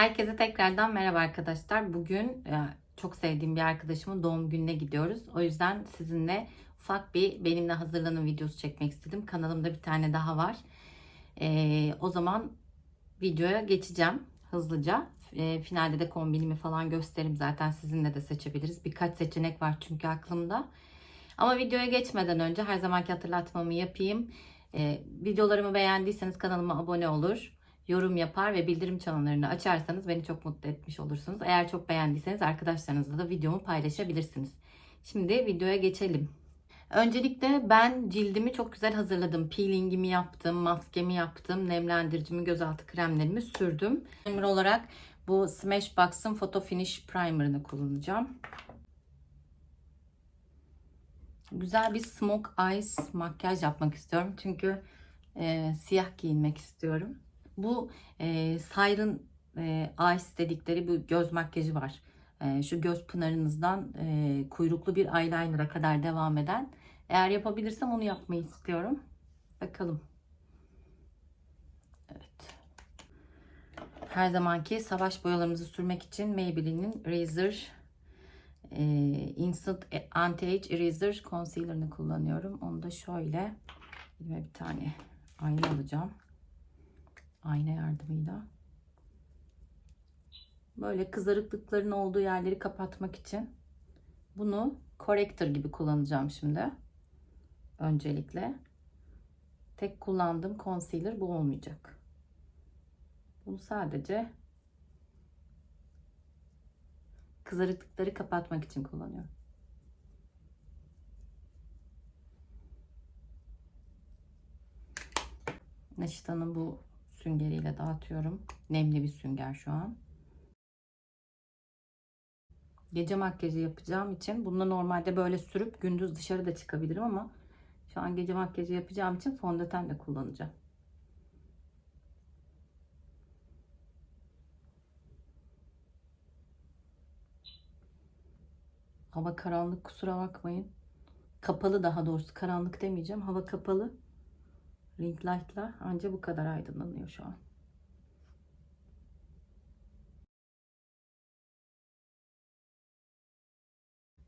Herkese tekrardan merhaba arkadaşlar. Bugün e, çok sevdiğim bir arkadaşımın doğum gününe gidiyoruz. O yüzden sizinle ufak bir benimle hazırlanın videosu çekmek istedim. Kanalımda bir tane daha var. E, o zaman videoya geçeceğim hızlıca. E, finalde de kombinimi falan gösteririm. Zaten sizinle de seçebiliriz. Birkaç seçenek var çünkü aklımda. Ama videoya geçmeden önce her zamanki hatırlatmamı yapayım. E, videolarımı beğendiyseniz kanalıma abone olur yorum yapar ve bildirim çanlarını açarsanız beni çok mutlu etmiş olursunuz. Eğer çok beğendiyseniz arkadaşlarınızla da videomu paylaşabilirsiniz. Şimdi videoya geçelim. Öncelikle ben cildimi çok güzel hazırladım. Peelingimi yaptım, maskemi yaptım, nemlendiricimi, gözaltı kremlerimi sürdüm. Primer olarak bu Smashbox'ın Photo Finish Primer'ını kullanacağım. Güzel bir smoke eyes makyaj yapmak istiyorum. Çünkü e, siyah giyinmek istiyorum. Bu e, Siren e, dedikleri bu göz makyajı var. E, şu göz pınarınızdan e, kuyruklu bir eyeliner'a kadar devam eden. Eğer yapabilirsem onu yapmayı istiyorum. Bakalım. Evet. Her zamanki savaş boyalarımızı sürmek için Maybelline'in Razor e, Instant Anti-Age Eraser Concealer'ını kullanıyorum. Onu da şöyle bir tane ayna alacağım ayna yardımıyla. Böyle kızarıklıkların olduğu yerleri kapatmak için bunu corrector gibi kullanacağım şimdi. Öncelikle. Tek kullandığım concealer bu olmayacak. Bunu sadece kızarıklıkları kapatmak için kullanıyorum. Naşita'nın bu süngeriyle dağıtıyorum. Nemli bir sünger şu an. Gece makyajı yapacağım için bunu normalde böyle sürüp gündüz dışarı da çıkabilirim ama şu an gece makyajı yapacağım için fondöten de kullanacağım. Hava karanlık kusura bakmayın. Kapalı daha doğrusu karanlık demeyeceğim. Hava kapalı. Ring light'la anca bu kadar aydınlanıyor şu an.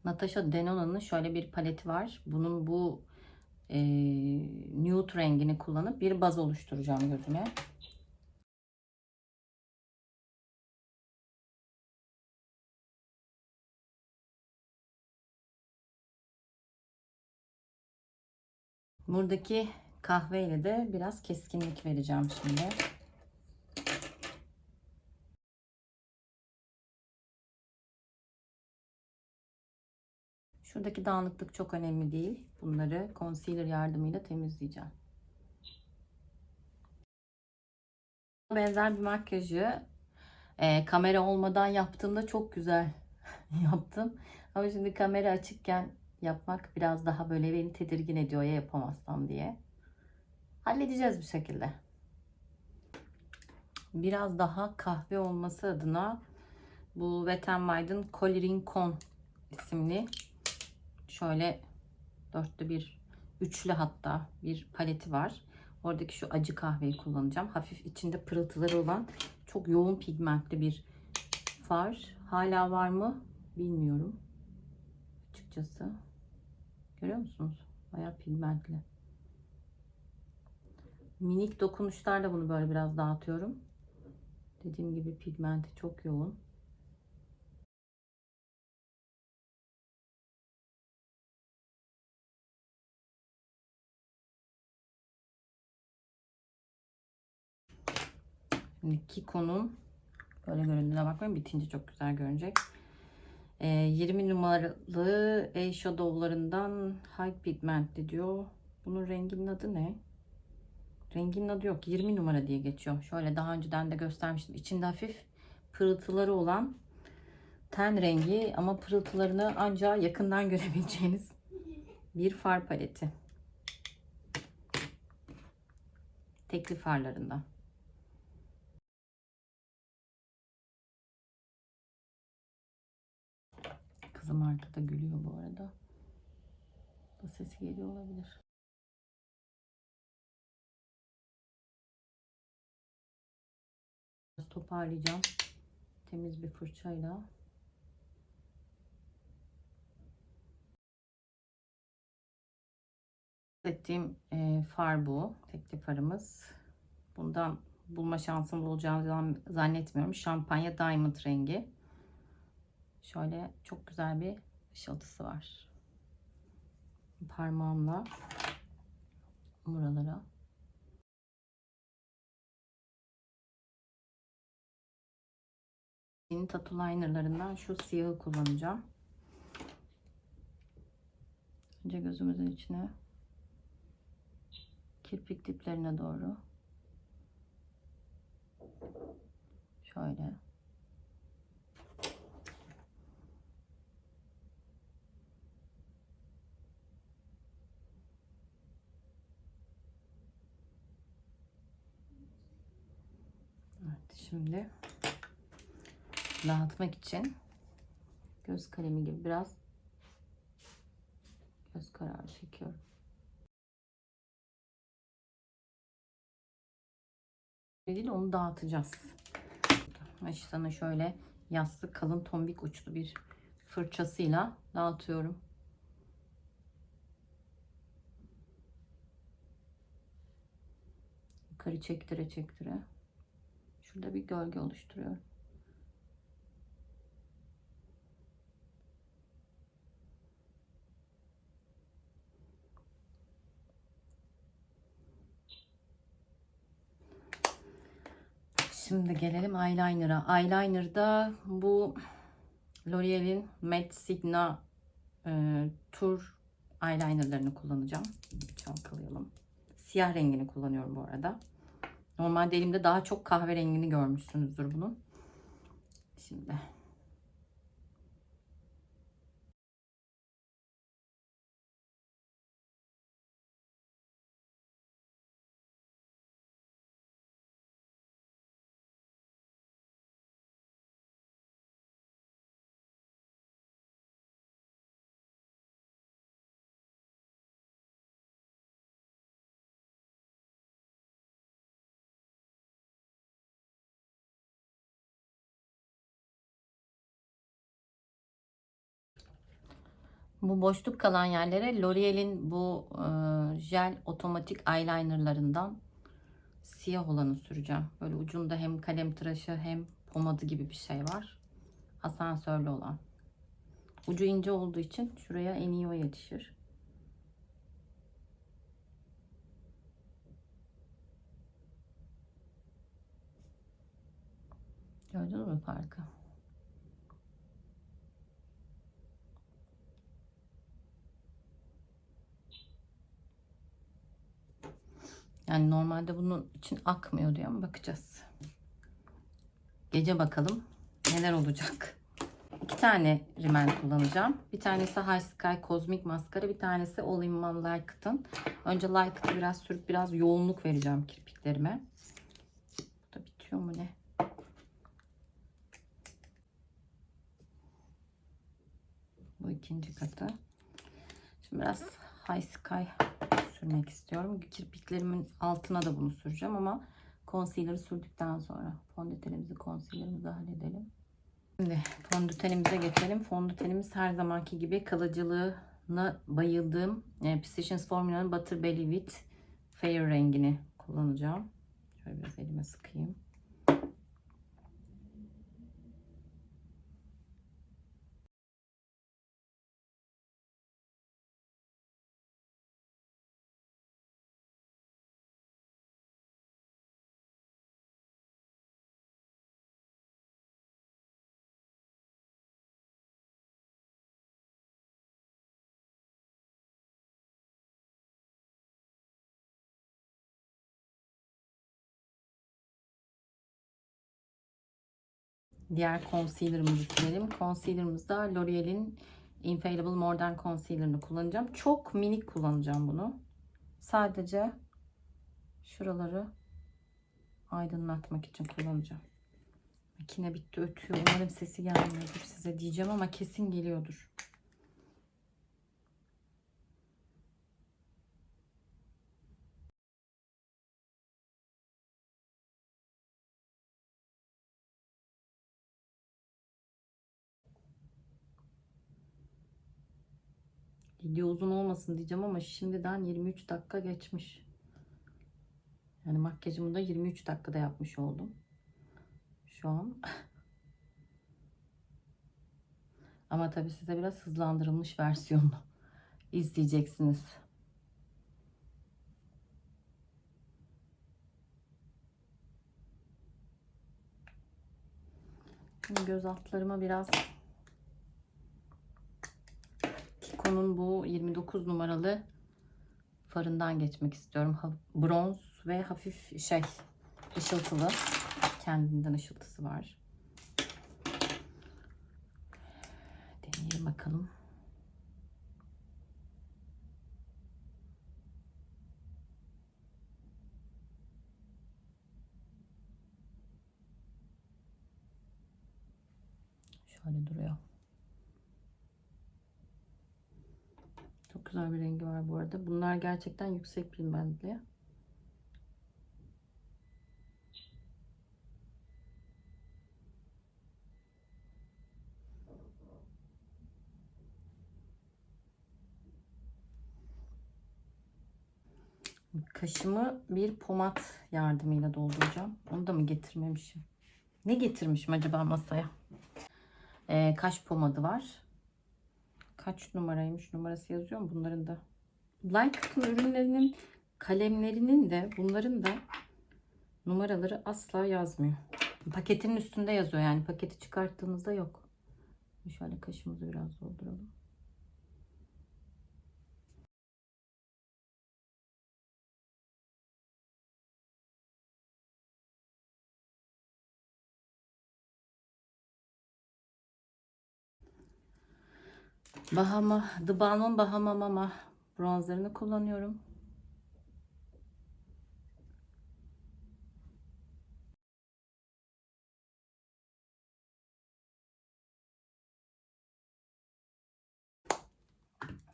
Natasha Denona'nın şöyle bir paleti var. Bunun bu e, nude rengini kullanıp bir baz oluşturacağım gözüme. Buradaki kahveyle de biraz keskinlik vereceğim şimdi. Şuradaki dağınıklık çok önemli değil. Bunları concealer yardımıyla temizleyeceğim. Benzer bir makyajı e, kamera olmadan yaptığımda çok güzel yaptım. Ama şimdi kamera açıkken yapmak biraz daha böyle beni tedirgin ediyor ya yapamazsam diye. Halledeceğiz bir şekilde. Biraz daha kahve olması adına bu Wet n Wild'ın Coloring Con isimli şöyle dörtlü bir üçlü hatta bir paleti var. Oradaki şu acı kahveyi kullanacağım. Hafif içinde pırıltıları olan çok yoğun pigmentli bir far. Hala var mı bilmiyorum. Açıkçası. Görüyor musunuz? Bayağı pigmentli. Minik dokunuşlarla bunu böyle biraz dağıtıyorum. Dediğim gibi pigmenti çok yoğun. Şimdi Kiko'nun böyle göründüğüne bakmayın. Bitince çok güzel görünecek. 20 ee, numaralı eyeshadowlarından High Pigmentli diyor. Bunun renginin adı ne? Renginin adı yok. 20 numara diye geçiyor. Şöyle daha önceden de göstermiştim. İçinde hafif pırıltıları olan ten rengi ama pırıltılarını ancak yakından görebileceğiniz bir far paleti. Tekli farlarından. Kızım arkada gülüyor bu arada. Bu sesi geliyor olabilir. Toparlayacağım. temiz bir fırçayla ettiğim e, far bu. Tekli farımız. Bundan bulma şansım olacağını zan- zannetmiyorum. Şampanya Diamond rengi. Şöyle çok güzel bir ışıltısı var. Parmağımla buralara Yeni tattoo linerlarından şu siyahı kullanacağım. Önce gözümüzün içine kirpik diplerine doğru şöyle Evet şimdi dağıtmak için göz kalemi gibi biraz göz kararı çekiyorum. değil onu dağıtacağız. Baştan şöyle yassı kalın tombik uçlu bir fırçasıyla dağıtıyorum. Yukarı çektire çektire. Şurada bir gölge oluşturuyorum. Şimdi gelelim eyeliner'a. Eyeliner'da bu L'Oreal'in Matte Signa e, Tour eyelinerlarını kullanacağım. Çalkalayalım. Siyah rengini kullanıyorum bu arada. Normalde elimde daha çok kahverengini görmüşsünüzdür bunun. Şimdi Bu boşluk kalan yerlere L'Oreal'in bu e, jel otomatik eyelinerlarından siyah olanı süreceğim. Böyle ucunda hem kalem tıraşı hem pomadı gibi bir şey var. Asansörlü olan. Ucu ince olduğu için şuraya en iyi o yetişir. Gördünüz mü farkı? Yani normalde bunun için akmıyor diyor ama bakacağız. Gece bakalım neler olacak. İki tane rimel kullanacağım. Bir tanesi High Sky Cosmic Maskara. Bir tanesi All in One Liked'ın. Önce Liked'ı biraz sürüp biraz yoğunluk vereceğim kirpiklerime. Bu da bitiyor mu ne? Bu ikinci katı. Şimdi biraz High Sky sürmek istiyorum. Kirpiklerimin altına da bunu süreceğim ama concealer'ı sürdükten sonra fondötenimizi concealer'ımızı halledelim. Şimdi fondötenimize geçelim. Fondötenimiz her zamanki gibi kalıcılığına bayıldığım e, Precisions Formula'nın Butter Belly With Fair rengini kullanacağım. Şöyle biraz elime sıkayım. Diğer concealer'ımızı sürelim. Concealer'ımızda L'Oreal'in Infallible Modern Concealer'ını kullanacağım. Çok minik kullanacağım bunu. Sadece şuraları aydınlatmak için kullanacağım. Makine bitti ötüyor. Umarım sesi gelmiyordur size diyeceğim ama kesin geliyordur. Video uzun olmasın diyeceğim ama şimdiden 23 dakika geçmiş. Yani makyajımı da 23 dakikada yapmış oldum. Şu an. Ama tabii size biraz hızlandırılmış versiyonunu izleyeceksiniz. Göz altlarıma biraz Kiko'nun bu 29 numaralı farından geçmek istiyorum. Ha- Bronz ve hafif şey ışıltılı. Kendinden ışıltısı var. Deneyelim bakalım. Şöyle duruyor. Çok güzel bir rengi var bu arada. Bunlar gerçekten yüksek pigmentli. Kaşımı bir pomat yardımıyla dolduracağım. Onu da mı getirmemişim? Ne getirmişim acaba masaya? Ee, kaş pomadı var. Kaç numaraymış? Numarası yazıyor mu bunların da? Like'ın ürünlerinin kalemlerinin de bunların da numaraları asla yazmıyor. Paketinin üstünde yazıyor yani paketi çıkarttığınızda yok. Şöyle kaşımızı biraz dolduralım. Bahama, The Balmain Bahama Mama bronzerını kullanıyorum.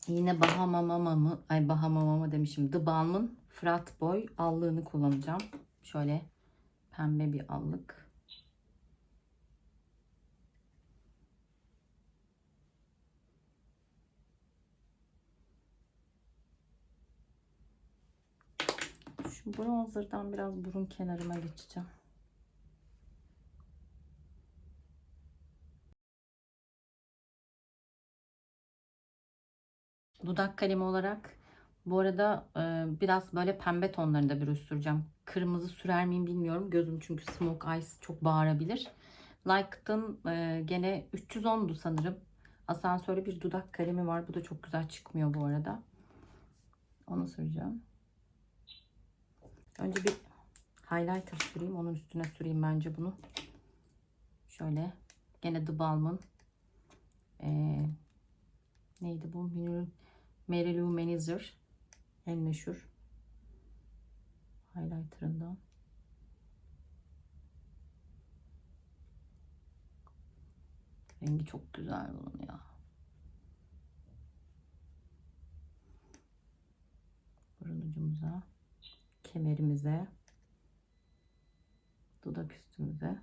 Yine Bahama Mama? Ay Bahama Mama demişim. The Balm'ın Frat Boy allığını kullanacağım. Şöyle pembe bir allık. Şu bronzerdan biraz burun kenarıma geçeceğim. Dudak kalemi olarak bu arada e, biraz böyle pembe tonlarında bir süreceğim. Kırmızı sürer miyim bilmiyorum. Gözüm çünkü smoke eyes çok bağırabilir. Like'ın e, gene 310'du sanırım. Asansörde bir dudak kalemi var. Bu da çok güzel çıkmıyor bu arada. Onu süreceğim. Önce bir highlighter süreyim. Onun üstüne süreyim bence bunu. Şöyle. Gene The Balm'ın ee, neydi bu? Mary Lou Manizer en meşhur highlighter'ından. Rengi çok güzel bunun ya. Burun ucumuza, kemerimize, dudak üstümüze.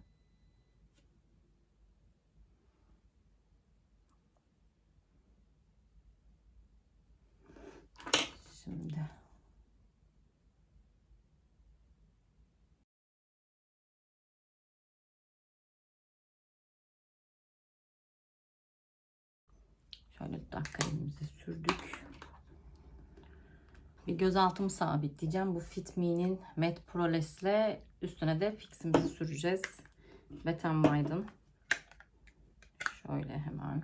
Şimdi şöyle dudak kalemimizi sürdük. Bir gözaltımı sabitleyeceğim. Bu Fit Me'nin Matte Proles'le üstüne de fiximizi süreceğiz. Wet n Wild'ın. Şöyle hemen.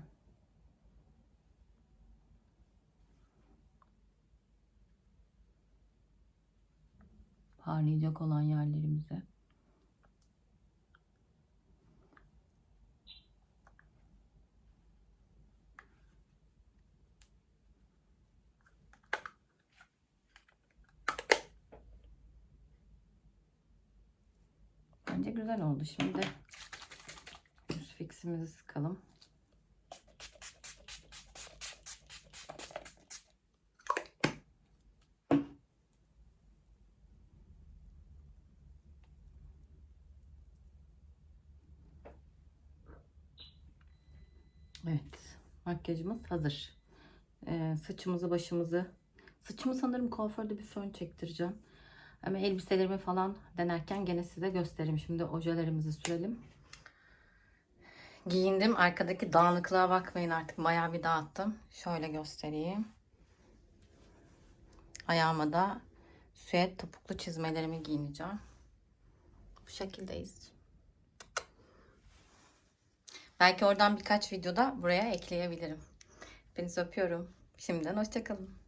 parlayacak olan yerlerimize. Bence güzel oldu. Şimdi yüz fiximizi sıkalım. Evet. Makyajımız hazır. Ee, saçımızı başımızı. Saçımı sanırım kuaförde bir fön çektireceğim. Ama elbiselerimi falan denerken gene size göstereyim. Şimdi ojelerimizi sürelim. Giyindim. Arkadaki dağınıklığa bakmayın artık. Bayağı bir dağıttım. Şöyle göstereyim. Ayağıma da süet topuklu çizmelerimi giyineceğim. Bu şekildeyiz. Belki oradan birkaç videoda buraya ekleyebilirim. Hepinizi öpüyorum. Şimdiden hoşçakalın.